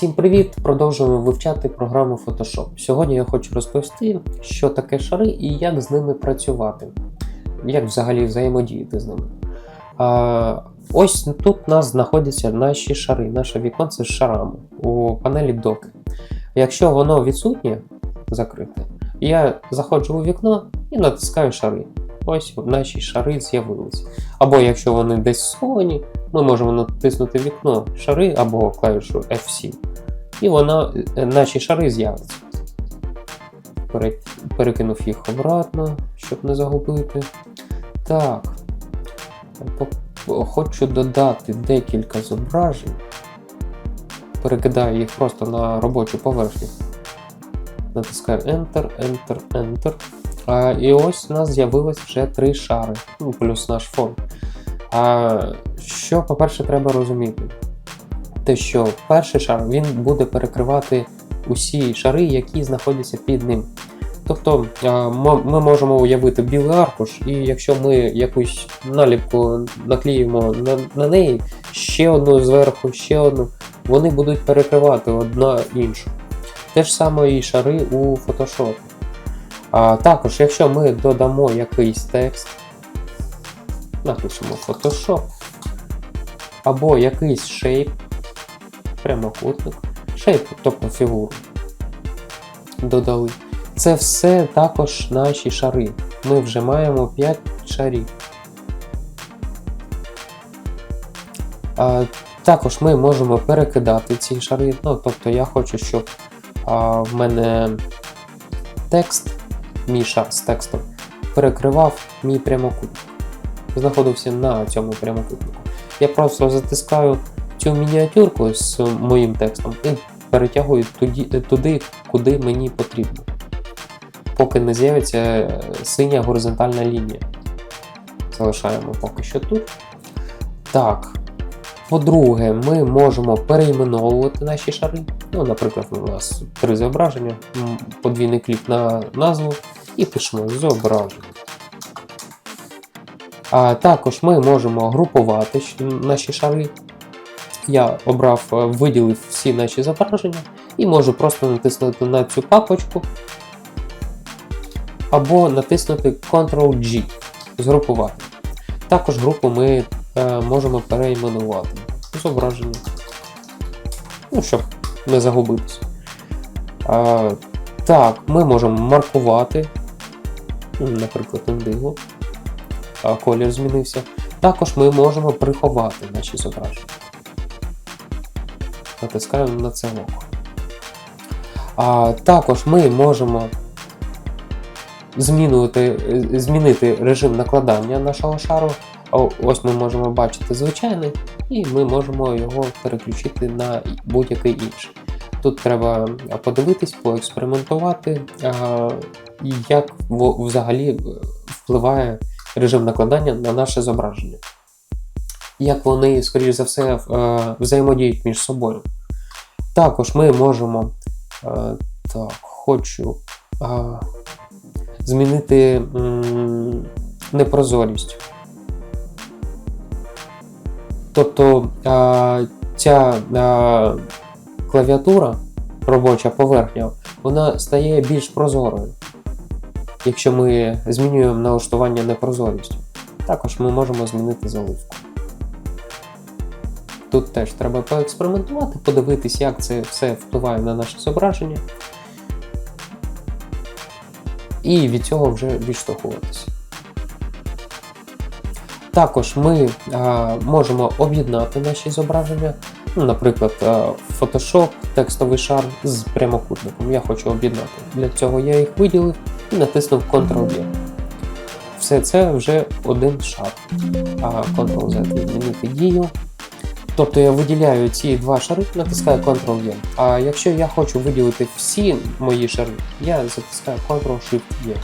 Всім привіт! Продовжуємо вивчати програму Photoshop. Сьогодні я хочу розповісти, що таке шари і як з ними працювати, як взагалі взаємодіяти з ними. А, ось тут у нас знаходяться наші шари, наше віконце з шарами у панелі доки. Якщо воно відсутнє, закрите, я заходжу у вікно і натискаю шари. Ось наші шари з'явилися. Або якщо вони десь сховані, ми можемо натиснути вікно шари або клавішу FC. І вона, е, наші шари з'являться. Перекинув їх обратно, щоб не загубити. Так. Хочу додати декілька зображень. Перекидаю їх просто на робочу поверхню. Натискаю Enter, Enter, Enter. А, і ось у нас з'явилось вже три шари, ну, плюс наш фон. А, що, по-перше, треба розуміти? Те, що перший шар він буде перекривати усі шари, які знаходяться під ним. Тобто ми можемо уявити білий аркуш, і якщо ми якусь наліпку наклеїмо на, на неї, ще одну зверху, ще одну, вони будуть перекривати одна іншу. Те ж саме і шари у Photoshop. А також, якщо ми додамо якийсь текст, напишемо Photoshop, або якийсь шейп, прямокутник, шейп, тобто фігуру, додали. Це все також наші шари. Ми вже маємо 5 шарів. А, також ми можемо перекидати ці шари. Ну, тобто я хочу, щоб а, в мене текст, мій шар з текстом, перекривав мій прямокутник. Знаходився на цьому прямокутнику. Я просто затискаю цю мініатюрку з моїм текстом і перетягую туди, туди, куди мені потрібно. Поки не з'явиться синя горизонтальна лінія. Залишаємо поки що тут. Так. По-друге, ми можемо перейменовувати наші шари. Ну, наприклад, у нас три зображення, подвійний клік на назву і пишемо зображення. А також ми можемо групувати наші шари. Я обрав, е, виділив всі наші зображення і можу просто натиснути на цю папочку або натиснути Ctrl-G, згрупувати. Також групу ми е, можемо перейменувати зображення. Ну, щоб не загубитися. А, так, ми можемо маркувати, наприклад, індиго. Колір змінився. Також ми можемо приховати наші зображення. Натискаємо на це око. А, також ми можемо змінювати, е, змінити режим накладання нашого шару. Ось ми можемо бачити звичайний, і ми можемо його переключити на будь-який інший. Тут треба подивитись, поекспериментувати, як взагалі е, впливає режим накладання на наше зображення. Як вони, скоріш за все, е, взаємодіють між собою. Також ми можемо е, так, хочу е, змінити непрозорість. Тобто ця клавіатура, робоча поверхня, вона стає більш прозорою, якщо ми змінюємо налаштування непрозорістю. Також ми можемо змінити заливку. Тут теж треба поекспериментувати, подивитись, як це все впливає на наше зображення. І від цього вже відштовхуватися. Також ми а, можемо об'єднати наші зображення. Ну, наприклад, Photoshop, текстовий шар з прямокутником. Я хочу об'єднати. Для цього я їх виділив і натиснув Ctrl-V. Все це вже один шар. А Ctrl-Z відмінити дію. Тобто я виділяю ці два шари, натискаю Ctrl-V. А якщо я хочу виділити всі мої шари, я затискаю Ctrl-Shift-E.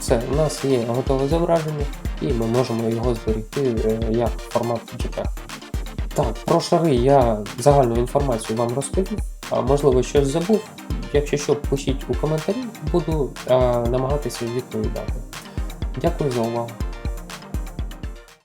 Все, у нас є готове зображення, і ми можемо його зберегти е, як формат JPEG. Так, про шари я загальну інформацію вам розповів, а можливо щось забув. Якщо що, пишіть у коментарі, буду е, намагатися відповідати. Дякую за увагу.